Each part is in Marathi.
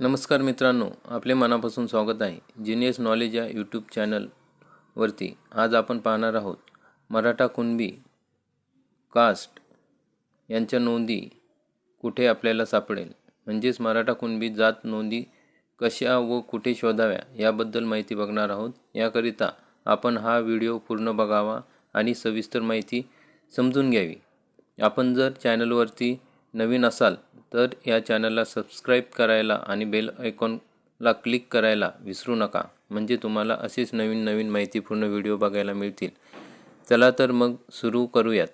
नमस्कार मित्रांनो आपले मनापासून स्वागत आहे. जिनियस नॉलेज या यूट्यूब चॅनलवरती आज आपण पाहणार आहोत मराठा कुणबी कास्ट यांच्या नोंदी कुठे आपल्याला सापडेल? म्हणजेच मराठा कुणबी जात नोंदी कशा व कुठे शोधाव्या याबद्दल माहिती बघणार आहोत. याकरिता आपण हा व्हिडिओ पूर्ण बघावा आणि सविस्तर माहिती समजून घ्यावी. आपण जर चॅनलवरती नवीन असाल तर या चॅनलला सबस्क्राईब करायला आणि बेल आयकॉनला क्लिक करायला विसरू नका. म्हणजे तुम्हाला असेच नवीन नवीन माहितीपूर्ण व्हिडिओ बघायला मिळतील. चला तर मग सुरू करूयात.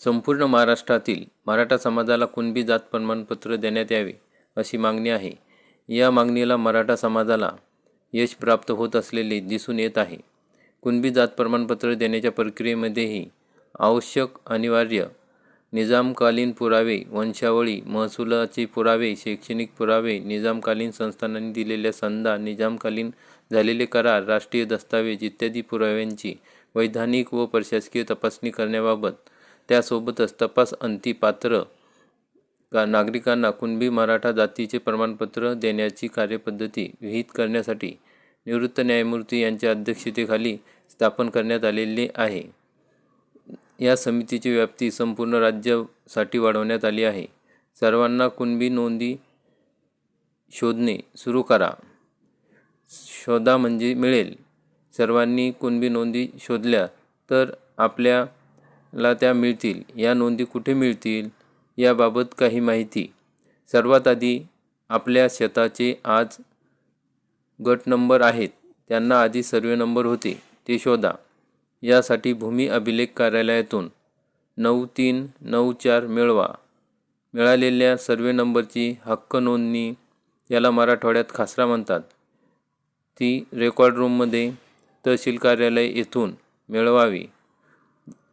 संपूर्ण महाराष्ट्रातील मराठा समाजाला कुणबी जात प्रमाणपत्र देण्यात यावे अशी मागणी आहे. या मागणीला मराठा समाजाला यश प्राप्त होत असलेले दिसून येत आहे. कुणबी जात प्रमाणपत्र देण्याच्या प्रक्रियेमध्येही आवश्यक अनिवार्य निजामकालीन पुरावे वंशावळी महसुलाचे पुरावे शैक्षणिक पुरावे निजामकालीन संस्थानांनी दिलेल्या संधा निजामकालीन झालेले करार राष्ट्रीय दस्तावेज इत्यादी पुराव्यांची वैधानिक व प्रशासकीय तपासणी करण्याबाबत त्यासोबतच तपास अंती पात्र का नागरिकांना कुणबी मराठा जातीचे प्रमाणपत्र देण्याची कार्यपद्धती विहित करण्यासाठी निवृत्त न्यायमूर्ती यांच्या अध्यक्षतेखाली स्थापन करण्यात आलेले आहे. या समितीची व्याप्ती संपूर्ण राज्यासाठी वाढवण्यात आली आहे. सर्वांना कुणबी नोंदी शोधणे सुरू करा. शोधा म्हणजे मिळेल. सर्वांनी कुणबी नोंदी शोधल्या तर आपल्याला त्या मिळतील. या नोंदी कुठे मिळतील याबाबत काही माहिती. सर्वात आधी आपल्या शेताचे आज गट नंबर आहेत. त्यांना आधी सर्वे नंबर होते. ते शोधा. यासाठी भूमी अभिलेख कार्यालयातून नऊ तीन नऊ चार मिळवा. मिळालेल्या सर्वे नंबरची हक्क नोंदणी याला मराठवाड्यात खासरा म्हणतात. ती रेकॉर्ड रूममध्ये तहसील कार्यालय येथून मिळवावी.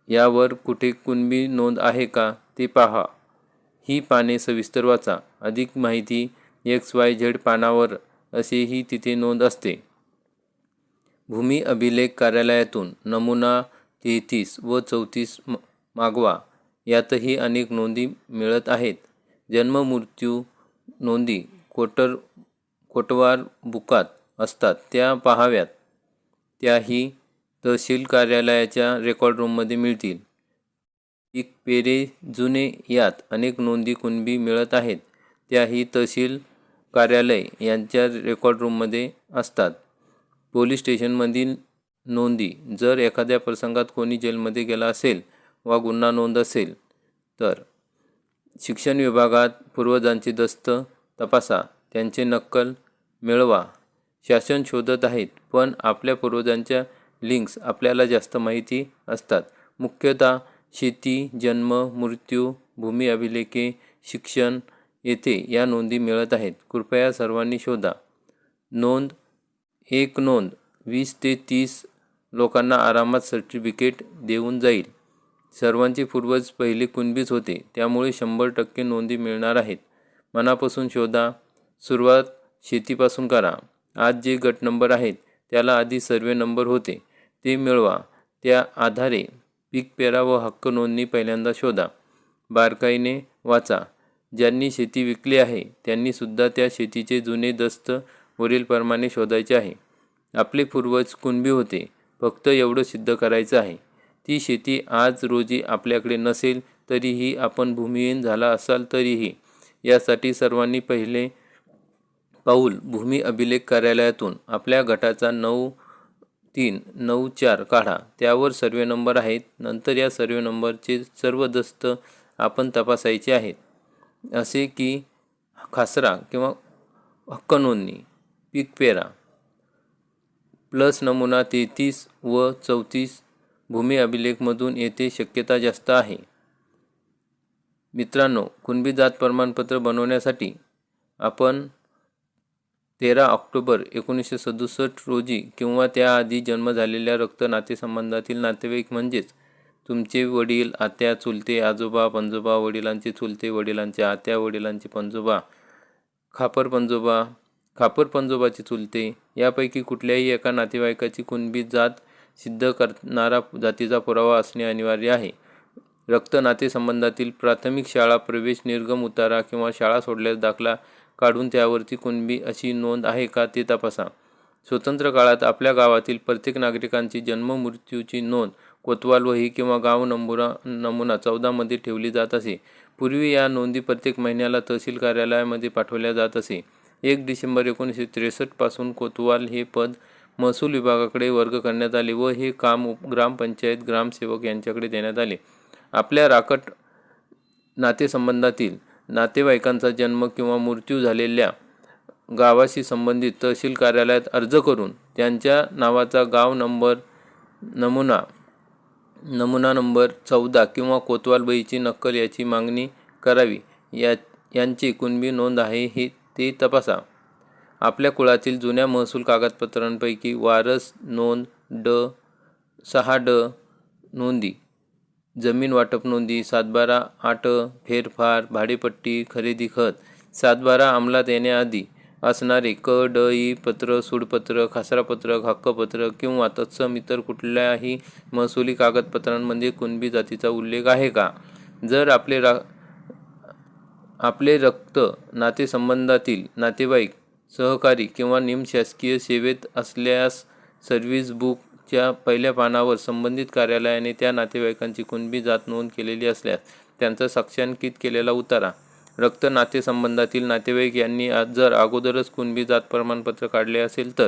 यावर कुठे कुणबी नोंद आहे का ते पहा. ही पाने सविस्तर वाचा. अधिक माहिती एक्स वाय झेड पानावर असेही तिथे नोंद असते. भूमी अभिलेख कार्यालयातून नमुना तेहतीस व चौतीस मागवा. यातही अनेक नोंदी मिळत आहेत. जन्म मृत्यू नोंदी कोटर कोटवार बुकात असतात. त्या पाहाव्यात. त्याही तहसील कार्यालयाच्या रेकॉर्ड रूममध्ये मिळतील. एक पेरे जुने यात अनेक नोंदी कुणबी मिळत आहेत. त्याही तहसील कार्यालय यांच्या रेकॉर्ड रूममध्ये असतात. पोलीस स्टेशनमधील नोंदी. जर एखाद्या प्रसंगात कोणी जेलमध्ये गेला असेल वा गुन्हा नोंद असेल तर शिक्षण विभागात पूर्वजांची दस्त तपासा. त्यांचे नक्कल मिळवा. शासन शोधत आहेत पण आपल्या पूर्वजांच्या लिंक्स आपल्याला जास्त माहिती असतात. मुख्यतः शेती जन्म मृत्यू भूमी अभिलेखे शिक्षण येथे या नोंदी मिळत आहेत. कृपया सर्वांनी शोधा. नोंद एक नोंद. वीस ते तीस लोकांना आरामात सर्टिफिकेट देऊन जाईल. सर्वांचे पूर्वज पहिले कुणबीच होते. त्यामुळे शंभर टक्के नोंदी मिळणार आहेत. मनापासून शोधा. सुरुवात शेतीपासून करा. आज जे गट नंबर आहेत त्याला आधी सर्वे नंबर होते. ते मिळवा. त्या आधारे पीक पेरा व हक्क नोंदणी पहिल्यांदा शोधा. बारकाईने वाचा. ज्यांनी शेती विकली आहे त्यांनीसुद्धा त्या शेतीचे जुने दस्त वरीलप्रमाणे शोधायचे आहे. आपले पूर्वज कुणबी होते फक्त एवढं सिद्ध करायचं आहे. ती शेती आज रोजी आपल्याकडे नसेल तरीही आपण भूमिहीन झाला असाल तरीही. यासाठी सर्वांनी पहिले पाऊल भूमी अभिलेख कार्यालयातून आपल्या गटाचा नऊ तीन नऊ चार काढा. त्यावर सर्वे नंबर आहेत. नंतर या सर्वे नंबरचे सर्व दस्त आपण तपासायचे आहेत. असे की खासरा किंवा हक्क नोंदणी. पीक पेरा. प्लस नमुना तेहतीस व चौतीस भूमी अभिलेखमधून येथे शक्यता जास्त आहे. मित्रांनो कुणबी जात प्रमाणपत्र बनवण्यासाठी आपण तेरा ऑक्टोबर एकोणीसशे सदुसष्ट रोजी किंवा त्याआधी जन्म झालेल्या रक्त नातेसंबंधातील नातेवाईक म्हणजेच तुमचे वडील आत्या चुलते आजोबा पंजोबा वडिलांचे चुलते वडिलांचे आत्या वडिलांचे पंजोबा खापर पंजोबा खापर पंजोबाचे चुलते. यापैकी कुठल्याही एका नातेवाईकाची कुणबी जात सिद्ध करणारा जातीचा पुरावा असणे अनिवार्य आहे. रक्त नातेसंबंधातील प्राथमिक शाळा प्रवेश निर्गम उतारा किंवा शाळा सोडल्यास दाखला काढून त्यावरती कुणबी अशी नोंद आहे का ते तपासा. स्वतंत्र काळात आपल्या गावातील प्रत्येक नागरिकांची जन्म मृत्यूची नोंद कोतवाल वही किंवा गाव नंबुरा नमुना चौदामध्ये ठेवली जात असे. पूर्वी या नोंदी प्रत्येक महिन्याला तहसील कार्यालयामध्ये पाठवल्या जात असे. एक डिसेंबर एकोणीसशे त्रेसष्टपासून कोतवाल हे पद महसूल विभागाकडे वर्ग करण्यात आले व हे काम उप- ग्रामपंचायत ग्रामसेवक यांच्याकडे देण्यात आले. आपल्या राकट नातेसंबंधातील नातेवाईकांचा जन्म किंवा मृत्यू झालेल्या गावाशी संबंधित तहसील कार्यालयात अर्ज करून त्यांच्या नावाचा गाव नंबर नमुना नमुना नंबर चौदा किंवा कोतवाल बहीची नक्कल याची मागणी करावी. या यांची कुणबी नोंद आहे हे ती तपासा. आपल्या कुळातील जुन्या महसूल कागदपत्रांपैकी वारस नोंद ड सहा ड नोंदी जमीन वाटप नोंदी सातबारा आट फेरफार भाडेपट्टी खरेदी खत सातबारा अंमलात येण्याआधी असणारे क ड ई पत्र सूडपत्र खासरापत्रक हक्कपत्र किंवा तत्सम इतर कुठल्याही महसुली कागदपत्रांमध्ये कुणबी जातीचा उल्लेख आहे का? जर आपले रा आपले रक्त नातेसंबंधातील नातेवाईक सहकारी किंवा निमशासकीय सेवेत असल्यास सर्व्हिस बुकच्या पहिल्या पानावर संबंधित कार्यालयाने त्या नातेवाईकांची कुणबी जात नोंद केलेली असल्यास त्यांचा साक्षांकित केलेला उतारा. रक्त नातेसंबंधातील नातेवाईक यांनी आज जर अगोदरच कुणबी जात प्रमाणपत्र काढले असेल तर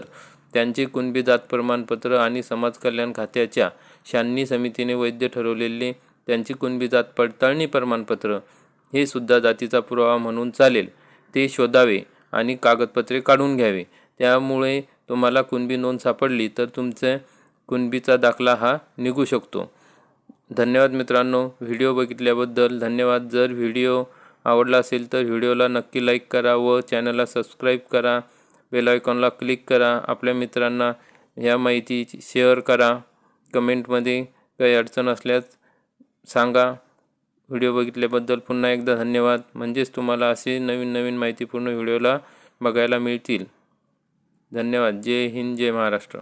त्यांचे कुणबी जात प्रमाणपत्र आणि समाज कल्याण खात्याच्या शान्नी समितीने वैध ठरवलेले त्यांची कुणबी जात पडताळणी प्रमाणपत्र हे सुद्धा जातीचा पुरावा म्हणून चालेल. ते शोधावे आणि कागदपत्रे काढून घ्यावे. त्यामुळे तुम्हाला कुणबी नोंद सापडली तर तुमचे कुणबीचा दाखला हा निघू शकतो. धन्यवाद मित्रांनो. व्हिडिओ बघितल्याबद्दल धन्यवाद. जर व्हिडिओ आवडला असेल तर व्हिडिओला नक्की लाईक करा व चॅनलला सबस्क्राईब करा. बेल आयकॉनला क्लिक करा. आपल्या मित्रांना ह्या माहिती शेअर करा. कमेंटमध्ये काही अडचण असल्यास सांगा. व्हिडिओ बघितल्याबद्दल पुन्हा एकदा धन्यवाद. म्हणजेच तुम्हाला असे नवीन नवीन माहितीपूर्ण व्हिडिओला बघायला मिळतील. धन्यवाद. जय हिंद जय महाराष्ट्र.